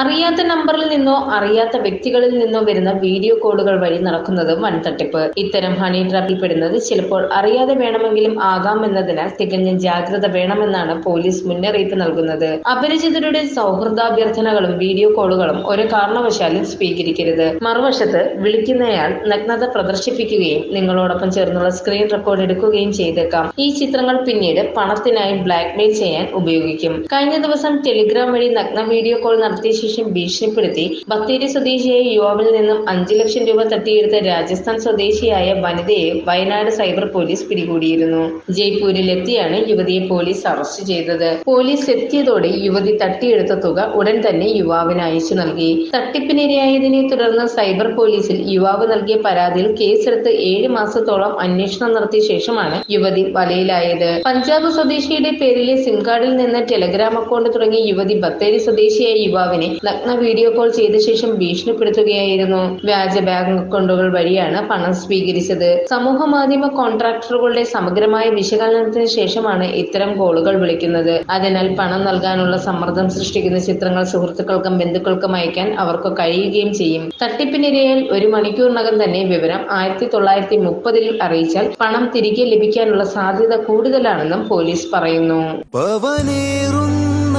അറിയാത്ത നമ്പറിൽ നിന്നോ അറിയാത്ത വ്യക്തികളിൽ നിന്നോ വരുന്ന വീഡിയോ കോളുകൾ വഴി നടക്കുന്നത് വൻ തട്ടിപ്പ് ഇത്തരം ഹണി ട്രാപ്പിൽ പെടുന്നത് ചിലപ്പോൾ അറിയാതെ വേണമെങ്കിലും ആകാമെന്നതിനാൽ തികഞ്ഞ ജാഗ്രത വേണമെന്നാണ് പോലീസ് മുന്നറിയിപ്പ് നൽകുന്നത്. അപരിചിതരുടെ സൗഹൃദാഭ്യർത്ഥനകളും വീഡിയോ കോളുകളും ഒരു കാരണവശാലും സ്വീകരിക്കരുത്. മറുവശത്ത് വിളിക്കുന്നയാൾ നഗ്നത പ്രദർശിപ്പിക്കുകയും നിങ്ങളോടൊപ്പം ചേർന്നുള്ള സ്ക്രീൻ റെക്കോർഡ് എടുക്കുകയും ചെയ്തേക്കാം. ഈ ചിത്രങ്ങൾ പിന്നീട് പണത്തിനായി ബ്ലാക്ക്മെയിൽ ചെയ്യാൻ ഉപയോഗിക്കും. കഴിഞ്ഞ ദിവസം ടെലിഗ്രാം വഴി നഗ്ന വീഡിയോ കോൾ നടത്തിയ ശേഷം ഭീഷണിപ്പെടുത്തി. ബത്തേരി സ്വദേശിയായ യുവാവിൽ നിന്നും അഞ്ചു ലക്ഷം രൂപ തട്ടിയെടുത്ത രാജസ്ഥാൻ സ്വദേശിയായ വനിതയെ വയനാട് സൈബർ പോലീസ് പിടികൂടിയിരുന്നു. ജയ്പൂരിൽ എത്തിയാണ് യുവതിയെ പോലീസ് അറസ്റ്റ് ചെയ്തത്. പോലീസ് എത്തിയതോടെ യുവതി തട്ടിയെടുത്ത തുക ഉടൻ തന്നെ യുവാവിന് അയച്ചു നൽകി. തട്ടിപ്പിനിരയായതിനെ തുടർന്ന് സൈബർ പോലീസിൽ യുവാവ് നൽകിയ പരാതിയിൽ കേസെടുത്ത് ഏഴ് മാസത്തോളം അന്വേഷണം നടത്തിയ ശേഷമാണ് യുവതി വലയിലായത്. പഞ്ചാബ് സ്വദേശിയുടെ പേരിലെ സിം കാർഡിൽ നിന്ന് ടെലഗ്രാം അക്കൗണ്ട് തുടങ്ങിയ യുവതി ബത്തേരി സ്വദേശിയായ യുവാവിനെ നഗ്ന വീഡിയോ കോൾ ചെയ്ത ശേഷം ഭീഷണിപ്പെടുത്തുകയായിരുന്നു. വ്യാജ ബാങ്ക് അക്കൗണ്ടുകൾ വഴിയാണ് പണം സ്വീകരിച്ചത്. സമൂഹ മാധ്യമ കോൺട്രാക്ടറുകളുടെ സമഗ്രമായ വിശകലനത്തിന് ശേഷമാണ് ഇത്തരം കോളുകൾ വിളിക്കുന്നത്. അതിനാൽ പണം നൽകാനുള്ള സമ്മർദ്ദം സൃഷ്ടിക്കുന്ന ചിത്രങ്ങൾ സുഹൃത്തുക്കൾക്കും ബന്ധുക്കൾക്കും അയക്കാൻ അവർക്ക് കഴിയുകയും ചെയ്യും. തട്ടിപ്പിനിരയാൽ ഒരു മണിക്കൂറിനകം തന്നെ വിവരം ആയിരത്തി തൊള്ളായിരത്തി മുപ്പതിൽ അറിയിച്ചാൽ പണം തിരികെ ലഭിക്കാനുള്ള സാധ്യത കൂടുതലാണെന്നും പോലീസ് പറയുന്നു. പവനേറുന്ന